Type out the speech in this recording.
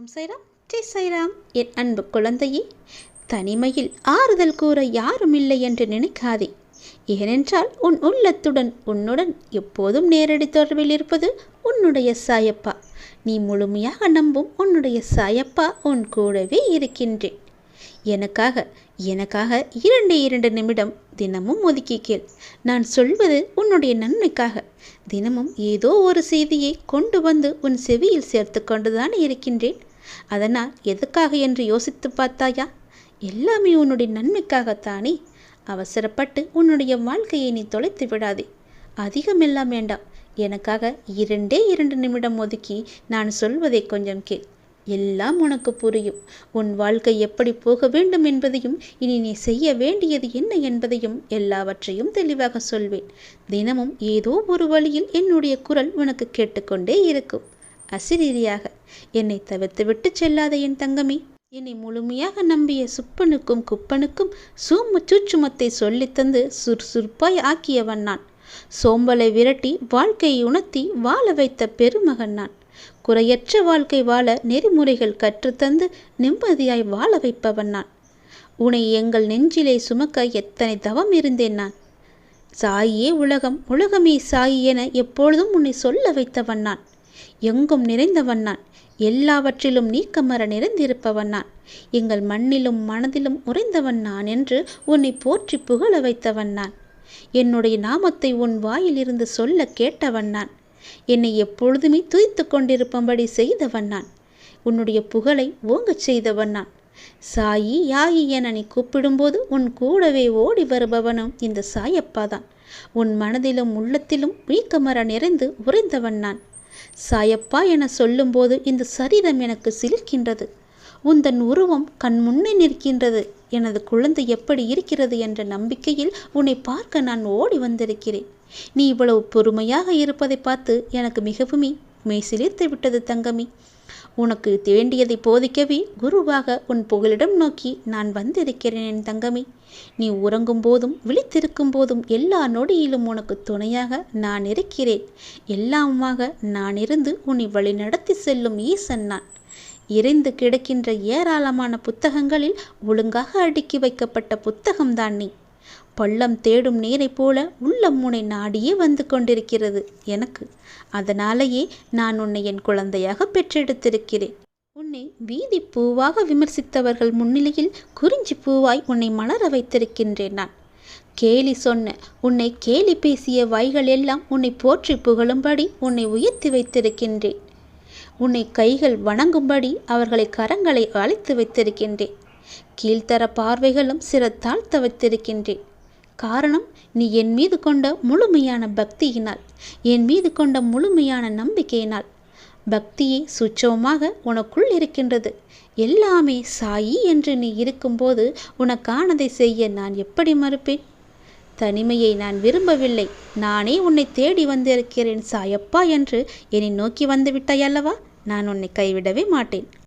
ஓம் சைராம். ஜெய் சைராம். என் அன்பு குழந்தையே தனிமையில் ஆறுதல் கூற யாரும் இல்லை என்று நினைக்காதே. ஏனென்றால் உன் உள்ளத்துடன் உன்னுடன் எப்போதும் நேரடி தொடர்பில் இருப்பது உன்னுடைய சாயப்பா. நீ முழுமையாக நம்பும் உன்னுடைய சாயப்பா உன் கூடவே இருக்கின்றேன். எனக்காக எனக்காக இரண்டு இரண்டு நிமிடம் தினமும் ஒதுக்கி கேள். நான் சொல்வது உன்னுடைய நன்மைக்காக. தினமும் ஏதோ ஒரு செய்தியை கொண்டு வந்து உன் செவியில் சேர்த்து கொண்டுதான் இருக்கின்றேன். அதனால் எதுக்காக என்று யோசித்து பார்த்தாயா? எல்லாமே உன்னுடைய நன்மைக்காகத்தானே. அவசரப்பட்டு உன்னுடைய வாழ்க்கையை நீ தொலைத்து விடாதே. அதிகமெல்லாம் வேண்டாம். எனக்காக இரண்டே இரண்டு நிமிடம் ஒதுக்கி நான் சொல்வதை கொஞ்சம் கேள். எல்லாம் உனக்கு புரியும். உன் வாழ்க்கை எப்படி போக வேண்டும் என்பதையும் இனி நீ செய்ய வேண்டியது என்ன என்பதையும் எல்லாவற்றையும் தெளிவாக சொல்வேன். தினமும் ஏதோ ஒரு வழியில் என்னுடைய குரல் உனக்கு கேட்டுக்கொண்டே இருக்கும். அசிரீரியாக என்னை தவிர்த்துவிட்டு செல்லாத என் தங்கமே என்னை முழுமையாக நம்பிய சுப்பனுக்கும் குப்பனுக்கும் சூம சூச்சுமத்தை சொல்லித்தந்து சுறுசுறுப்பாய் ஆக்கியவன் நான். சோம்பலை விரட்டி வாழ்க்கையை உணர்த்தி வாழ வைத்த பெருமகன் நான். குறையற்ற வாழ்க்கை வாழ நெறிமுறைகள் கற்றுத்தந்து நிம்மதியாய் வாழ வைப்பவன் நான். உன்னை எங்கள் நெஞ்சிலே சுமக்க எத்தனை தவம் இருந்தேன் நான். சாயே உலகம் உலகமே சாயி என எப்பொழுதும் உன்னை சொல்ல வைத்தவன் நான். எங்கும் நிறைந்தவன் நான். எல்லாவற்றிலும் நீக்கமர நிறைந்திருப்பவன் நான். எங்கள் மண்ணிலும் மனதிலும் உறைந்தவன் நான் என்று உன்னை போற்றி புகழ வைத்தவன் நான். என்னுடைய நாமத்தை உன் வாயிலிருந்து சொல்ல கேட்டவன் நான். என்னை எப்பொழுதுமே துய்த்து கொண்டிருப்பபடி செய்தவன் நான். உன்னுடைய புகழை ஓங்கச் செய்தவன் நான். சாயி யாயி என நீ கூப்பிடும்போது உன் கூடவே ஓடி வருபவனும் இந்த சாயப்பா தான். உன் மனதிலும் உள்ளத்திலும் வீக்கமர நிறைந்து உறைந்தவன் நான். சாயப்பா என சொல்லும்போது இந்த சரீரம் எனக்கு சிலிர்க்கின்றது. உந்தன் உருவம் கண் முன்னே நிற்கின்றது. எனது குழந்தை எப்படி இருக்கிறது என்ற நம்பிக்கையில் உன்னை பார்க்க நான் ஓடி வந்திருக்கிறேன். நீ இவ்வளவு பொறுமையாக இருப்பதை பார்த்து எனக்கு மிகவுமே மெய் சிலிர்த்து விட்டது தங்கமி. உனக்கு வேண்டியதை போதிக்கவே குருவாக உன் புகலிடம் நோக்கி நான் வந்திருக்கிறேன் என் தங்கமி. நீ உறங்கும் போதும் விழித்திருக்கும் போதும் எல்லா நொடியிலும் உனக்கு துணையாக நான் இருக்கிறேன். எல்லாமாக நான் இருந்து உன்னை வழிநடத்தி செல்லும் ஈசன் நான். இறைந்து கிடக்கின்ற ஏராளமான புத்தகங்களில் ஒழுங்காக அடுக்கி வைக்கப்பட்ட புத்தகம்தான் நீ. பள்ளம் தேடும் நீரைப் போல உள்ளம் முனை நாடியே வந்து கொண்டிருக்கிறது எனக்கு. அதனாலேயே நான் உன்னை என் குழந்தையாக பெற்றெடுத்திருக்கிறேன். உன்னை வீதி பூவாக விமர்சித்தவர்கள் முன்னிலையில் குறிஞ்சி பூவாய் உன்னை மலர வைத்திருக்கின்றேன் நான். கேலி சொன்ன உன்னை கேலி பேசிய வாய்கள் எல்லாம் உன்னை போற்றி புகழும்படி உன்னை உயர்த்தி வைத்திருக்கின்றேன். உன்னை கைகள் வணங்கும்படி அவர்களை கரங்களை அழைத்து வைத்திருக்கின்றேன். கீழ்த்தர பார்வைகளும் சிற தாழ்த்த வைத்திருக்கின்றேன் காரணம் நீ என் மீது கொண்ட முழுமையான பக்தியினால் என் மீது கொண்ட முழுமையான நம்பிக்கையினால். பக்தியே சுச்சவமாக உனக்குள் இருக்கின்றது. எல்லாமே சாயி என்று நீ இருக்கும்போது உனக்கானதை செய்ய நான் எப்படி மறுப்பேன்? தனிமையை நான் விரும்பவில்லை. நானே உன்னை தேடி வந்திருக்கிறேன் சாயப்பா என்று என்னை நோக்கி வந்துவிட்டாயல்லவா நான் உன்னை கைவிடவே மாட்டேன்.